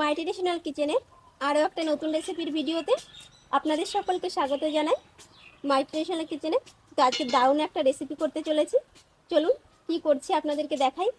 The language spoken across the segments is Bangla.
মাই ট্রেডিশনাল কিচেনে আরও একটা নতুন রেসিপির ভিডিওতে আপনাদের সকলকে স্বাগত জানাই। মাই ট্রেডিশনাল কিচেনে তো আজকে দারুণ একটা রেসিপি করতে চলেছি। চলুন কি করছি আপনাদেরকে দেখাই।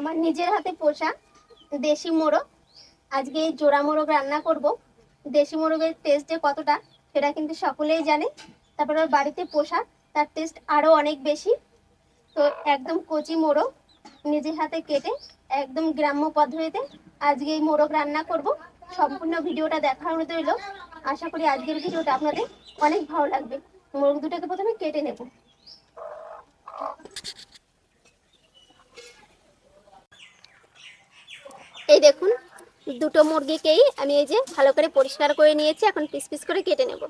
আমার নিজের হাতে পোষা দেশি মোরগ। আজকে এই জোড়া মোরগ রান্না করব। দেশি মোরগের টেস্ট যে কতটা, সেটা কিন্তু সকলেই জানে। তারপর ওর বাড়িতে পোষা, তার টেস্ট আরও অনেক বেশি। তো একদম কচি মোরগ নিজের হাতে কেটে একদম গ্রাম্য পদ্ধতিতে আজকে এই মোরগ রান্না করব। সম্পূর্ণ ভিডিওটা দেখার মতো রইল। আশা করি আজকের ভিডিওটা আপনাদের অনেক ভালো লাগবে। মোরগ দুটোকে প্রথমে কেটে নেব। এই দেখুন, দুটো মুরগিকেই আমি এই যে ভালো করে পরিষ্কার করে নিয়েছি, এখন পিস পিস করে কেটে নেব।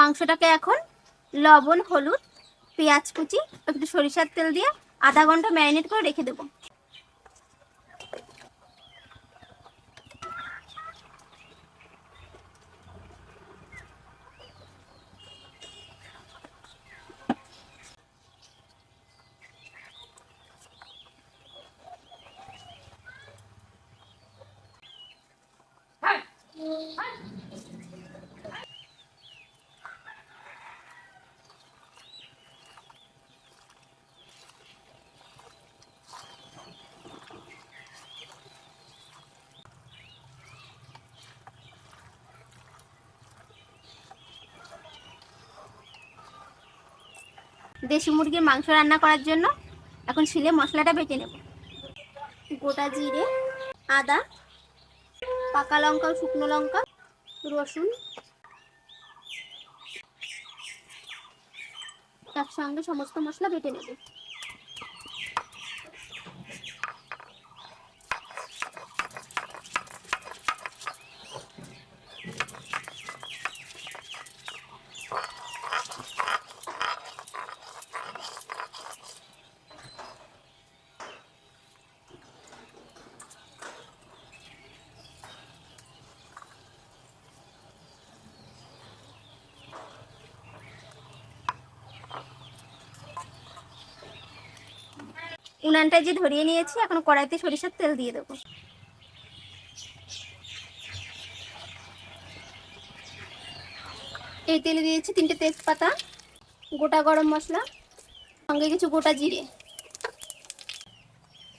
মাংসটাকে এখন লবণ, হলুদ, পেঁয়াজ কুচি, একটু সরিষার তেল দিয়ে আধা ঘণ্টা ম্যারিনেট করে রেখে দেবো। দেশি মুরগির মাংস রান্না করার জন্য এখন শিলে মশলাটা বেটে নেব। গোটা জিরে, আদা, পাকা লঙ্কা, শুকনো লঙ্কা, রসুন, একসঙ্গে সমস্ত মশলা বেটে নেব। উনানটা যে ধরিয়ে নিয়েছি, এখন কড়াইতে সরিষার তেল দিয়ে দেবো। এই তেলে দিয়েছি তিনটে তেজপাতা, গোটা গরম মশলা, সঙ্গে কিছু গোটা জিরে।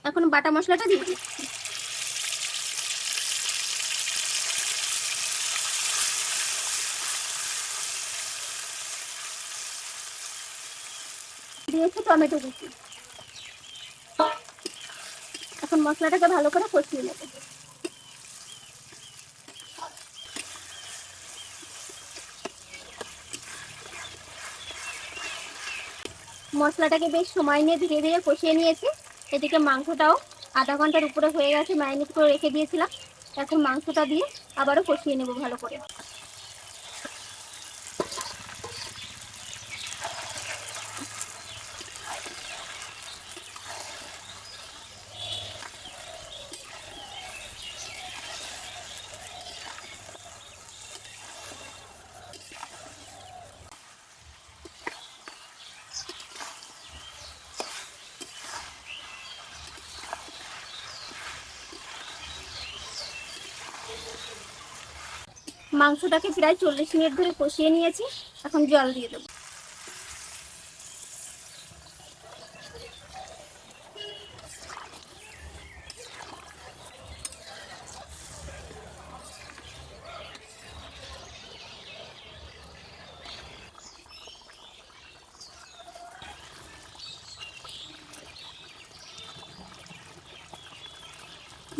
এখন বাটা মশলাটা দিয়ে দিচ্ছি। দিয়েছি টমেটো কুচি। এখন মশলাটাকে ভালো করে কষিয়ে নেব। মশলাটাকে বেশ সময় নিয়ে ধীরে ধীরে কষিয়ে নিয়েছি। এদিকে মাংসটাও আধা ঘণ্টার উপরে হয়ে গেছে ম্যারিনেট করে রেখে দিয়েছিলাম। এখন মাংসটা দিয়ে আবারও কষিয়ে নেব ভালো করে। মাংসটাকে প্রায় চল্লিশ মিনিট ধরে কষিয়ে নিয়েছি। এখন জল দিয়ে দেবো।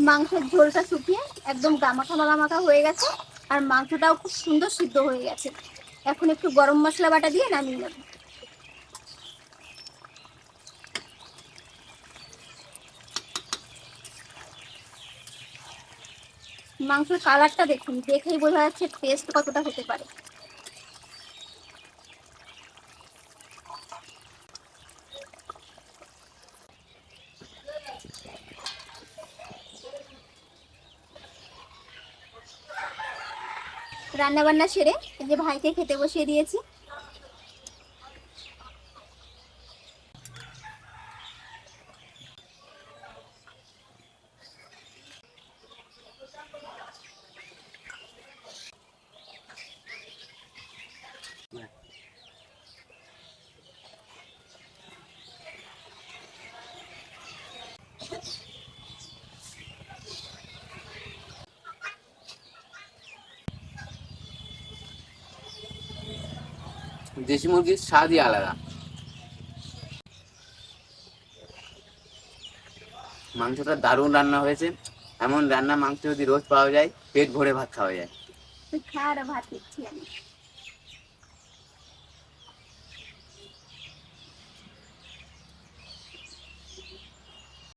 মাংসের ঝোলটা শুকিয়ে একদম গামাখা মালামাখা হয়ে গেছে। আর মাংসটাও খুব সুন্দর সিদ্ধ হয়ে গেছে। এখন একটু গরম মশলা বাটা দিয়ে নামিয়ে নেব। মাংসের কালারটা দেখুন, দেখেই বোঝা যাচ্ছে টেস্ট কতটা হতে পারে। রান্না বান্না সেরে যে ভাইকে খেতে বসিয়ে দিয়েছি। দেশি মুরগির স্বাদই আলাদা। মাংসটা দারুণ রান্না হয়েছে। এমন রান্না মাংস যদি রোজ পাওয়া যায়, পেট ভরে ভাত খাওয়া যায়। ভাত